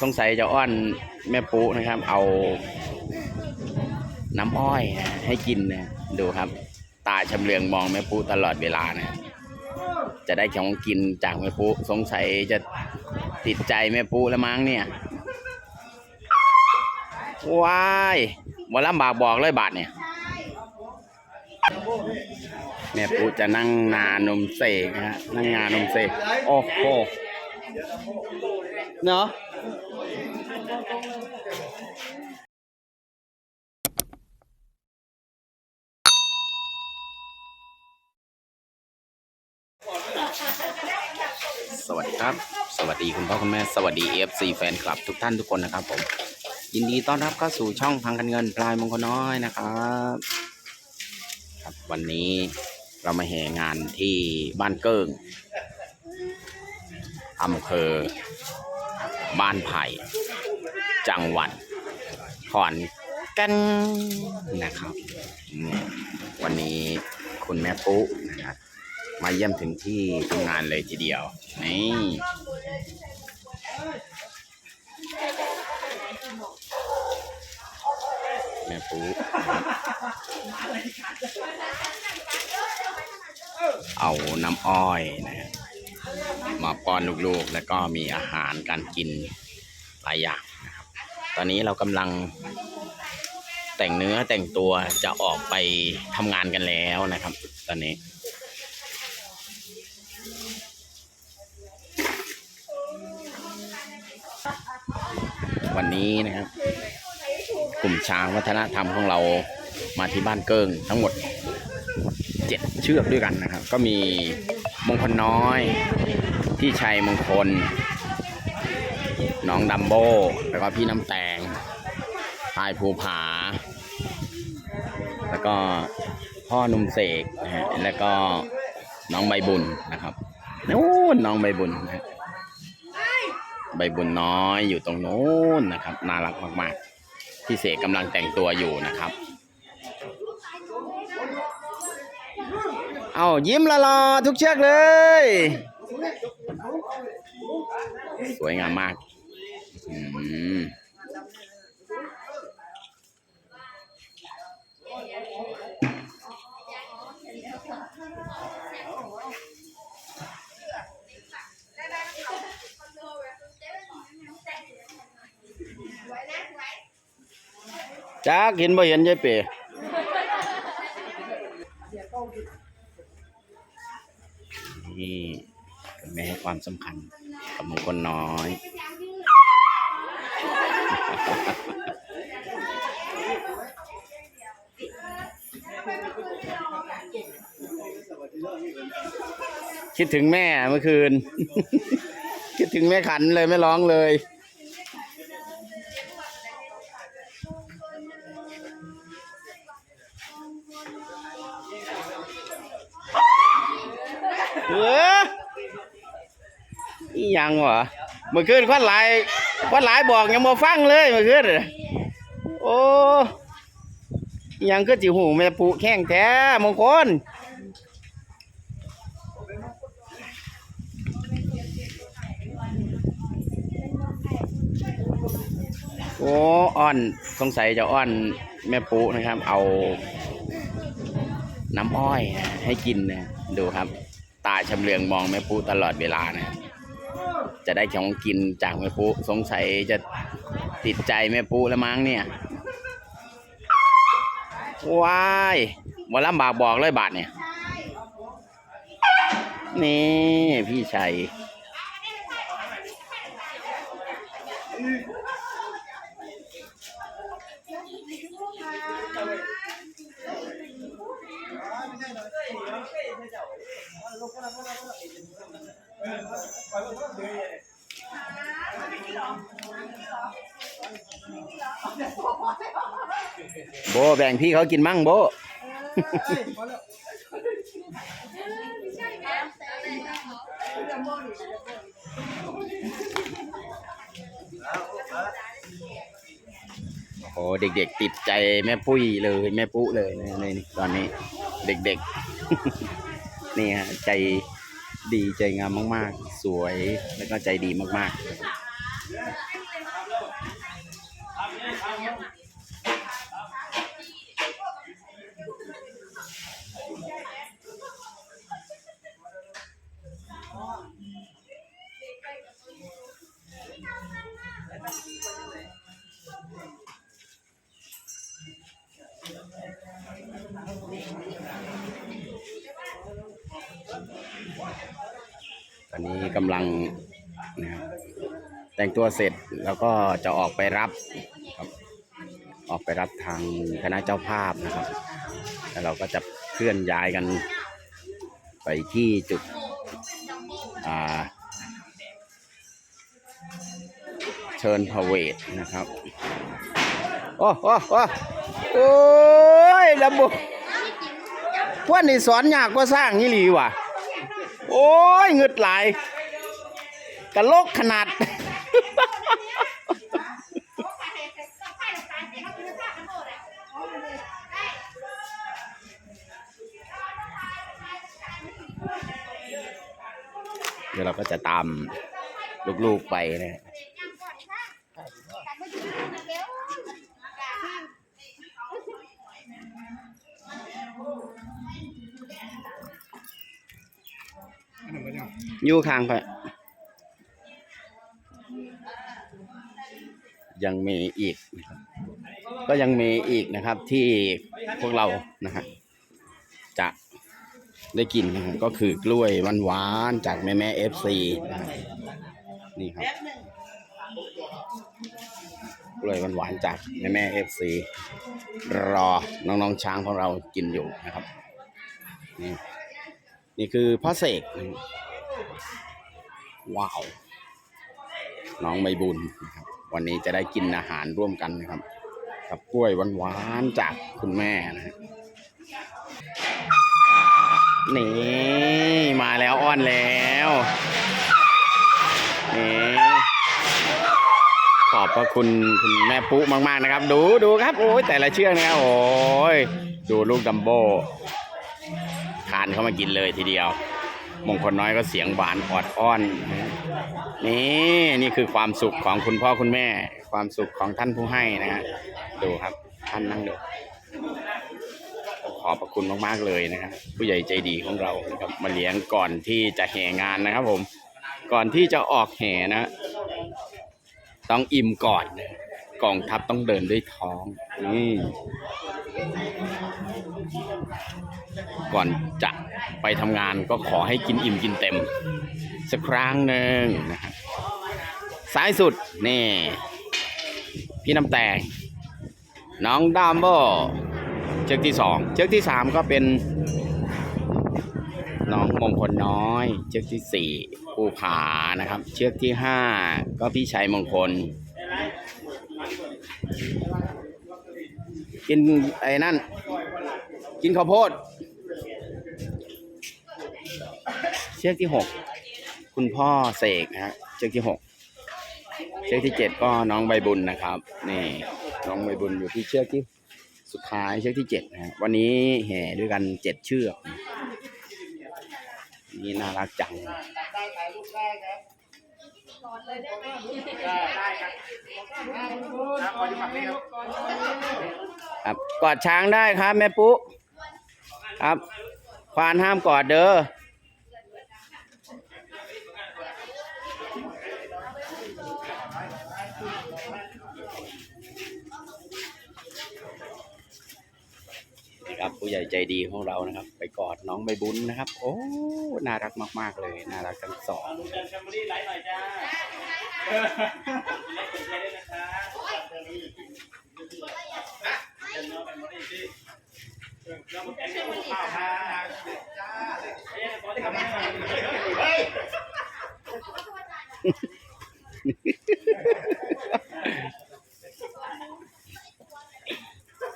สงสัยจะอ้อนแม่ปุ๊นะครับ เอาน้ำอ้อยให้กินนะดูครับ ตาชำเลืองมองแม่ปุ๊ตลอดเวลานะจะได้ของกินจากแม่ปุ๊สงสัยจะติดใจแม่ปุ๊แล้วมั้งเนี่ยว้ายวันลำบากบอกเลยบาทเนี่ยแม่ปุ๊จะนั่งนานมเสกนะฮะนั่งงานมเสกโอ้โห เนาะสวัสดีครับ สวัสดีคุณพ่อคุณแม่ สวัสดี FC แฟนคลับทุกท่านทุกคนนะครับผม ยินดีต้อนรับเข้าสู่ช่องพังกันเงินปลายมงคลน้อยนะครับครับ วันนี้เรามาแห่งานที่บ้านเกิ้ง อำเภอ บ้านไผ่จังหวัดขอนแกันนะครับ วันนี้คุณแม่ปุ๊นะครับมาเยี่ยมถึงที่ทำงานเลยทีเดียว นี่แม่ปุ๊เอาน้ำอ้อยนะฮะ มาป้อนลูกๆ แล้วก็มีอาหารการกินหลายอย่างนะครับ ตอนนี้เรากำลังแต่งเนื้อแต่งตัวจะออกไปทำงานกันแล้วนะครับ ตอนนี้วันนี้นะครับ กลุ่มช้างวัฒนธรรมของเรามาที่บ้านเกิงทั้งหมดเจ็ดเชือกด้วยกันนะครับ ก็มี มงคลน้อย พี่ชัยมงคล น้องดัมโบแล้วก็พี่น้ำแตงพายภูผา แล้วก็พ่อนุ่มเสกนะฮะแล้วก็น้องใบบุญนะครับนู้นน้องใบบุญนะฮะใบบุญน้อยอยู่ตรงนู้นนะครับ น่ารักมากๆ พี่เสกกำลังแต่งตัวอยู่นะครับ เอายิ้มละลอทุกเชือกเลย สวยงามมากจักเห็นบ่เห็นยายเป๋ ความสำคัญกับมงคลน้อย คิดถึงแม่เมื่อคืน คิดถึงแม่ขันเลยไม่ร้องเลย ยังวะเมื่อคืนควันหลายควันหลายบอกยังมาฟังเลยเมื่อคืนโอ้ยังก็จิหูแม่ปุแข้งแท้มงคลโอ้อ้อนสงสัยจะอ้อนแม่ปุนะครับ เอาน้ำอ้อยให้กินนะดูครับ ตาชำเลืองมองแม่ปุ๊ตลอดเวลานะ จะได้ของกินจากแม่ปุ๊สงสัยจะติดใจแม่ปุ๊แล้วมั้งเนี่ยว้ายวันลำบากบอกเลยบาทเนี่ยนี่พี่ชัย โบแบ่งพี่เขากินมั่งโบโอ้โหเด็กๆ ติดใจแม่ปุ้ยเลยแม่ปุ๊เลยนะในตอนนี้ เด็กๆ นี่ฮะใจ ดีใจงามมาก ๆ สวยแล้วก็ใจดีมาก ๆ อนนี้กำลังนะครับแต่งตัวเสร็จแล้วก็จะออกไปรับครับออกไปรับทางคณะเจ้าภาพนะครับ แล้วเราก็จะเคลื่อนย้ายกันไปที่จุดอ่าเชิญพระเวทนะครับ โอ้โอ้โอ้โอ้ยระบบพวกนี่สอนยากกว่าสร้างนี่หลีว่ะ อ้ยเงืดหลายกะโลกขนาด เดี๋ยวเราก็จะตามลูกๆไปนะ ยู่ข้างไปยังมีอีกนะครับก็ยังมีอีกนะครับที่พวกเรานะฮะจะได้กินนะก็คือกล้วยหวานๆจากแม่แม่เอฟซีนี่ครับกล้วยหวานๆจากแม่แม่เอฟซีรอน้องๆช้างของเรากินอยู่นะครับ นี่นี่คือพ่อเสกนะ ว้าว น้องใบบุญนะครับ วันนี้จะได้กินอาหารร่วมกันนะครับ กับกล้วยหวานๆจากคุณแม่นะฮะนี่มาแล้วอ้อนแล้วนี่ขอบพระคุณคุณแม่ปุ๊มากๆนะครับ ดูดูครับโอ้ยแต่ละเชือกนะครับโอ้ยดูลูกดัมโบทานเข้ามากินเลยทีเดียว มงคลน้อยก็เสียงหวานออดอ้อนนี่นี่คือความสุขของคุณพ่อคุณแม่ ความสุขของท่านผู้ให้นะฮะดูครับท่านนั่งดูขอบพระคุณมากๆเลยนะครับผู้ใหญ่ใจดีของเรานะครับมาเลี้ยงก่อนที่จะแห่งานนะครับผม ก่อนที่จะออกแห่นะ ต้องอิ่มก่อนกองทัพต้องเดินด้วยท้องนี่ ก่อนจะไปทำงานก็ขอให้กินอิ่มกินเต็ม สักครั้งหนึ่งนะครับซ้ายสุด นี่ พี่น้ำแตงน้องดัมโบเชือกที่สองเชือกที่สามก็เป็น น้องมงคลน้อย เชือกที่สี่ภูผานะครับ เชือกที่ห้าก็พี่ชัยมงคล กินไอ้นั่น กินข้าวโพด เชือกที่หกคุณพ่อเสกนะฮะเชือกที่หกเชือกที่เจ็ดก็น้องใบบุญนะครับนี่น้องใบบุญอยู่ที่เชือกที่สุดท้ายเชือกที่เจ็ดนะฮะวันนี้แห่ด้วยกันเจ็ดเชือกนี่น่ารักจัง ครับกอดช้างได้ครับแม่ปุ๊ครับควานห้ามกอดเด้อ ครับผู้ใหญ่ใจดีของเรานะครับ ไปกอดน้องใบบุญนะครับ โอ้น่ารักมาก ๆ เลย น่ารักทั้งสอง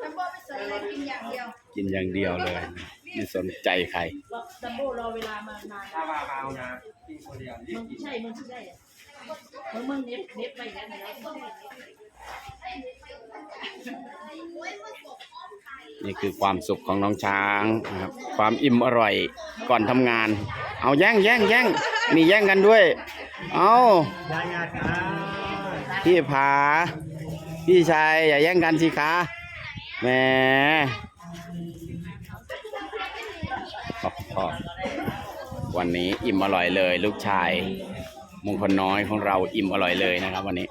จัมโบ้ไม่สนเลยกินอย่างเดียว กินอย่างเดียวเลย ไม่สนใจใครจัมโบ้รอเวลามานานถ้าว่าเอานะกินคนเดียวรีมึบงกินใช่มึงใช่มึงมึงเน็บเน็บไปอย่านี้แล้วนี่คือความสุขของน้องช้างนะครับ ความอิ่มอร่อยก่อนทำงาน เอาแย่งแย่งแย่งมีแย่งกันด้วย เอาพี่ผาพี่ชายอย่าแย่งกันสิคะแหม วันนี้อิ่มอร่อยเลย ลูกชายมงคลน้อยของเราอิ่มอร่อยเลยนะครับ วันนี้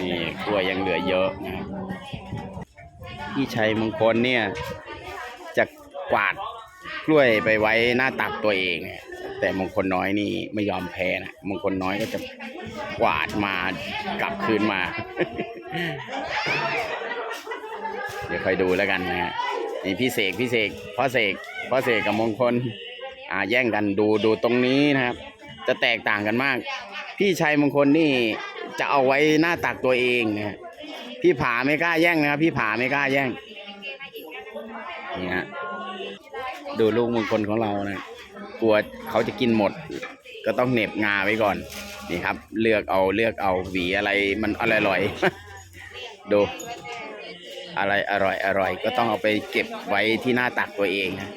นี่กล้วยยังเหลือเยอะนะครับพี่ชัยมงคลเนี่ยจะกวาดกล้วยไปไว้หน้าตักตัวเอง แต่มงคลน้อยนี่ไม่ยอมแพ้นะมงคลน้อยก็จะกวาดมากลับคืนมา เดี๋ยวคอยดูแล้วกันนะฮะ นี่พี่เสกพี่เสกพ่อเสกพ่อเสกกับมงคล อ่าแย่งกันดูดูตรงนี้นะครับ จะแตกต่างกันมาก พี่ชัยมงคลนี่จะเอาไว้หน้าตักตัวเองนะพี่ผาไม่กล้าแย่งนะครับ พี่ผาไม่กล้าแย่งนี่ฮะดูลูกมงคลของเรานะกลัวเขาจะกินหมด ก็ต้องเหน็บงาไว้ก่อน นี่ครับ เลือกเอาเลือกเอาหวีอะไรมันอร่อยๆดู อะไรอร่อยอร่อยก็ต้องเอาไปเก็บไว้ที่หน้าตักตัวเองนะ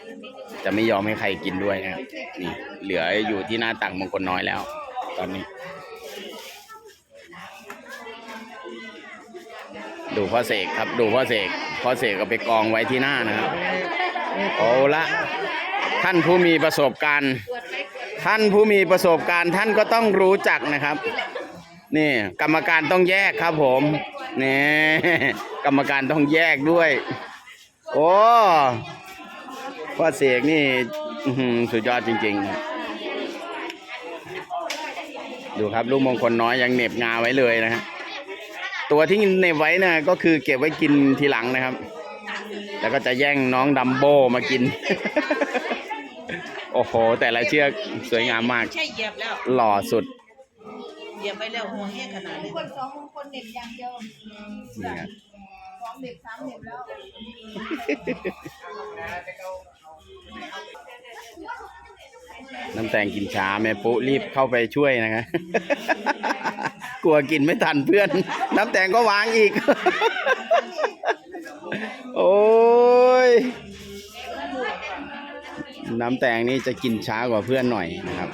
จะไม่ยอมให้ใครกินด้วยนะครับนี่เหลืออยู่ที่หน้าตักมงคลน้อยแล้ว ตอนนี้ ดูพ่อเสกครับดูพ่อเสกพ่อเสกเอาไปกองไว้ที่หน้านะครับเอาละ ท่านผู้มีประสบการณ์ ท่านผู้มีประสบการณ์ ท่านก็ต้องรู้จักนะครับ นี่กรรมการต้องแยกครับผมนี่ กรรมการต้องแยกด้วย โอ้พ่อเสกนี่อื้อหือสุดยอดจริงๆนะดูครับลูกมงคลน้อยยังเหน็บงาไว้เลยนะฮะตัวที่เหน็บไว้นะก็คือเก็บไว้กินทีหลังนะครับ แล้วก็จะแย่งน้องดัมโบมากิน โอ้โห แต่ละเชือกสวยงามมาก ใช่เหยียบแล้ว หล่อสุดเหยียบไปแล้วหัวแห้งขนาดนี้คนสองมงคลเด็กอย่างเดียว สิบสามสิบแล้วน้ำแตงกินช้าแม่ปุ๊รีบเข้าไปช่วยนะคะ กลัวกินไม่ทันเพื่อน น้ำแตงก็วางอีก โอ้ย น้ำแตงนี่จะกินช้ากว่าเพื่อนหน่อยนะครับ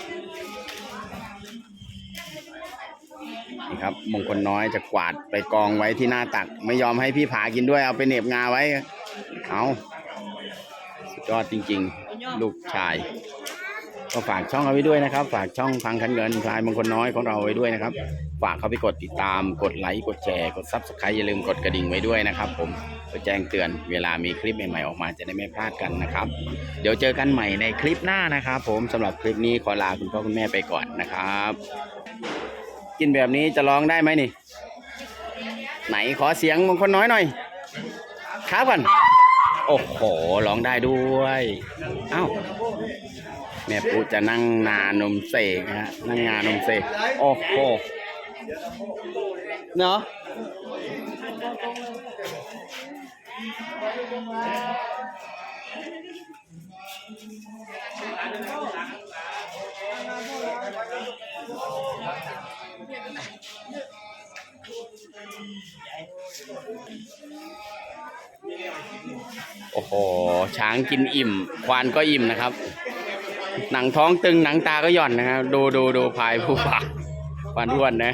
นี่ครับมงคลน้อยจะกวาดไปกองไว้ที่หน้าตัก ไม่ยอมให้พี่ผากินด้วยเอาไปเน็บงาไว้ เอาสุดยอดจริง ๆ ลูกชาย ก็ฝากช่องเอาไว้ด้วยนะครับ ฝากช่องพังคันเงินพลายมงคลน้อยของเราไว้ด้วยนะครับ ฝากเข้าไปกดติดตามกดไลค์กดแชร์กดซับสไครต์อย่าลืมกดกระดิ่งไว้ด้วยนะครับ ผมเพื่อแจ้งเตือนเวลามีคลิปใหม่ๆออกมาจะได้ไม่พลาดกันนะครับ เดี๋ยวเจอกันใหม่ในคลิปหน้านะครับ ผมสำหรับคลิปนี้ขอลาคุณพ่อคุณแม่ไปก่อนนะครับ กินแบบนี้จะร้องได้ไหมนี่ ไหนขอเสียงมงคลน้อยหน่อยครับก่อนโอ้โหร้องได้ด้วยเอ้าแม่ปูจะนั่งนานมเสกฮะนั่งงานมเสกโอ้โหเนาะ โอ้โห ช้างกินอิ่ม ควานก็อิ่มนะครับ หนังท้องตึง หนังตาก็หย่อนนะครับ ดูดูดูพายผู้ป่าปานอ้วนนะ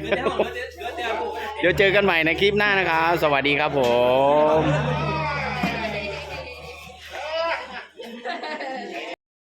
เดี๋ยวเจอกันใหม่ในคลิปหน้านะครับ สวัสดีครับผม